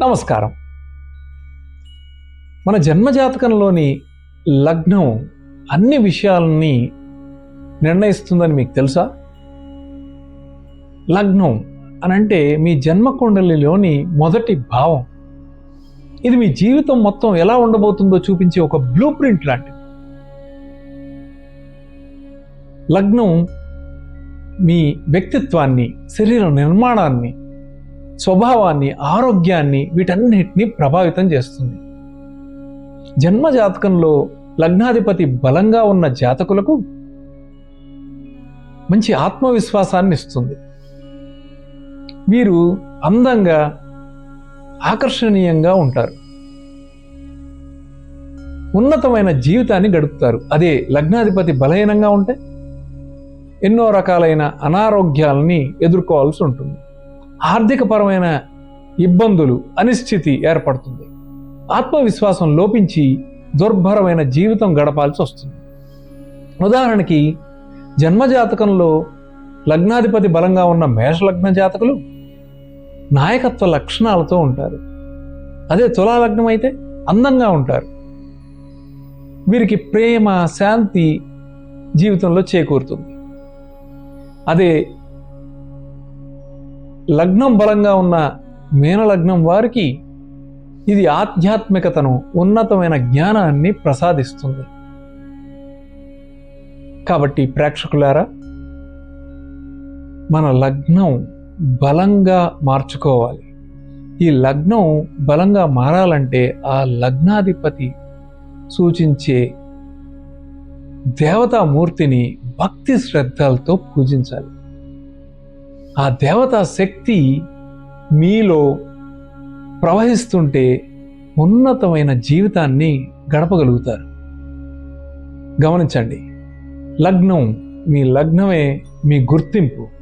నమస్కారం. మన జన్మజాతకంలోని లగ్నం అన్ని విషయాలని నిర్ణయిస్తుందని మీకు తెలుసా? లగ్నం అని అంటే మీ జన్మకుండలిలోని మొదటి భావం. ఇది మీ జీవితం మొత్తం ఎలా ఉండబోతుందో చూపించే ఒక బ్లూ ప్రింట్ లాంటిది. లగ్నం మీ వ్యక్తిత్వాన్ని శరీర నిర్మాణాన్ని స్వభావాన్ని ఆరోగ్యాన్ని వీటన్నిటిని ప్రభావితం చేస్తుంది. జన్మ జాతకంలో లగ్నాధిపతి బలంగా ఉన్న జాతకులకు మంచి ఆత్మవిశ్వాసాన్ని ఇస్తుంది. వీరు అందంగా ఆకర్షణీయంగా ఉంటారు. ఉన్నతమైన జీవితాన్ని గడుపుతారు. అదే లగ్నాధిపతి బలహీనంగా ఉంటే ఎన్నో రకాలైన అనారోగ్యాలని ఎదుర్కోవాల్సి ఉంటుంది. ఆర్థికపరమైన ఇబ్బందులు అనిశ్చితి ఏర్పడుతుంది. ఆత్మవిశ్వాసం లోపించి దుర్భరమైన జీవితం గడపాల్సి వస్తుంది. ఉదాహరణకి జన్మజాతకంలో లగ్నాధిపతి బలంగా ఉన్న మేషలగ్న జాతకులు నాయకత్వ లక్షణాలతో ఉంటారు. అదే తులాలగ్నం అయితే అందంగా ఉంటారు. వీరికి ప్రేమ శాంతి జీవితంలో చేకూరుతుంది. అదే లగ్నం బలంగా ఉన్న మీనలగ్నం వారికి ఇది ఆధ్యాత్మికతను ఉన్నతమైన జ్ఞానాన్ని ప్రసాదిస్తుంది. కాబట్టి ప్రేక్షకులారా మన లగ్నం బలంగా మార్చుకోవాలి. ఈ లగ్నం బలంగా మారాలంటే ఆ లగ్నాధిపతి సూచించే దేవతామూర్తిని భక్తి శ్రద్ధలతో పూజించాలి. ఆ దేవతా శక్తి మీలో ప్రవహిస్తుంటే ఉన్నతమైన జీవితాన్ని గడపగలుగుతారు. గమనించండి లగ్నం మీ లగ్నమే మీ గుర్తింపు.